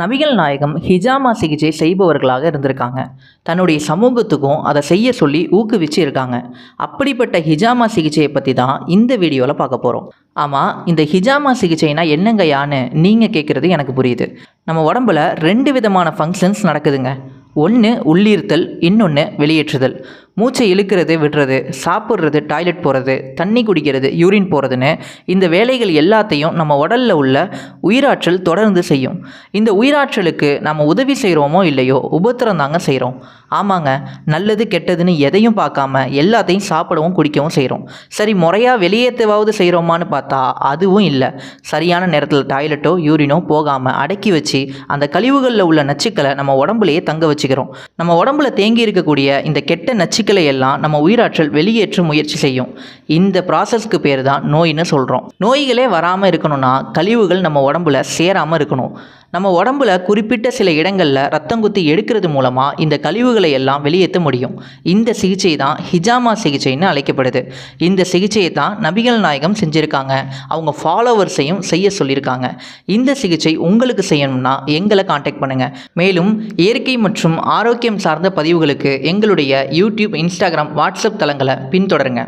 நபிகள் நாயகம் ஹிஜாமா சிகிச்சை செய்பவர்களாக இருந்திருக்காங்க. தன்னுடைய சமூகத்துக்கும் அதை செய்ய சொல்லி ஊக்குவிச்சு இருக்காங்க அப்படிப்பட்ட ஹிஜாமா சிகிச்சையை பற்றி தான் இந்த வீடியோவில் பார்க்க போகிறோம் ஆமாம் இந்த ஹிஜாமா சிகிச்சைனா என்னங்கயான்னு நீங்கள் கேட்குறது எனக்கு புரியுது. நம்ம உடம்புல ரெண்டு விதமான ஃபங்க்ஷன்ஸ் நடக்குதுங்க. ஒன்று உள்ளீர்த்தல் இன்னொன்று வெளியேற்றுதல். மூச்சை இழுக்கிறது விடுறது சாப்பிட்றது டாய்லெட் போகிறது தண்ணி குடிக்கிறது யூரின் போகிறதுன்னு இந்த வேலைகள் எல்லாத்தையும் நம்ம உடலில் உள்ள உயிராற்றல் தொடர்ந்து செய்யும். இந்த உயிராற்றலுக்கு நம்ம உதவி செய்கிறோமோ இல்லையோ உபத்திரம் தாங்க செய்கிறோம் ஆமாங்க நல்லது கெட்டதுன்னு எதையும் பார்க்காம எல்லாத்தையும் சாப்பிடவும் குடிக்கவும் செய்கிறோம் சரி முறையாக வெளியேற்றவாவது செய்கிறோமான்னு பார்த்தா அதுவும் இல்லை. சரியான நேரத்தில் டாய்லெட்டோ யூரினோ போகாமல் அடக்கி வச்சு அந்த கழிவுகளில் உள்ள நச்சுக்களை நம்ம உடம்புலையே தங்க வச்சுக்கிறோம். நம்ம உடம்புல தேங்கி இருக்கக்கூடிய இந்த கெட்ட நச்சுக்களை எல்லாம் நம்ம உயிராற்றல் வெளியேற்ற முயற்சி செய்யும். இந்த ப்ராசஸ்க்கு பேர் தான் நோயின்னு சொல்கிறோம் நோய்களே வராமல் இருக்கணும்னா கழிவுகள் நம்ம உடம்புல சேராமல் இருக்கணும். நம்ம உடம்புல குறிப்பிட்ட சில இடங்களில் ரத்தம் குத்தி எடுக்கிறது மூலமாக இந்த கழிவுகளை எல்லாம் வெளியேற்ற முடியும். இந்த சிகிச்சை தான் ஹிஜாமா சிகிச்சைன்னு அழைக்கப்படுது. இந்த சிகிச்சையை தான் நபிகள் நாயகம் செஞ்சுருக்காங்க. அவங்க ஃபாலோவர்ஸையும் செய்ய சொல்லியிருக்காங்க இந்த சிகிச்சை உங்களுக்கு செய்யணும்னா எங்களை காண்டாக்ட் பண்ணுங்கள் மேலும் இயற்கை மற்றும் ஆரோக்கியம் சார்ந்த பதிவுகளுக்கு எங்களுடைய யூடியூப் இன்ஸ்டாகிராம் வாட்ஸ்அப் தளங்களை பின்தொடருங்க.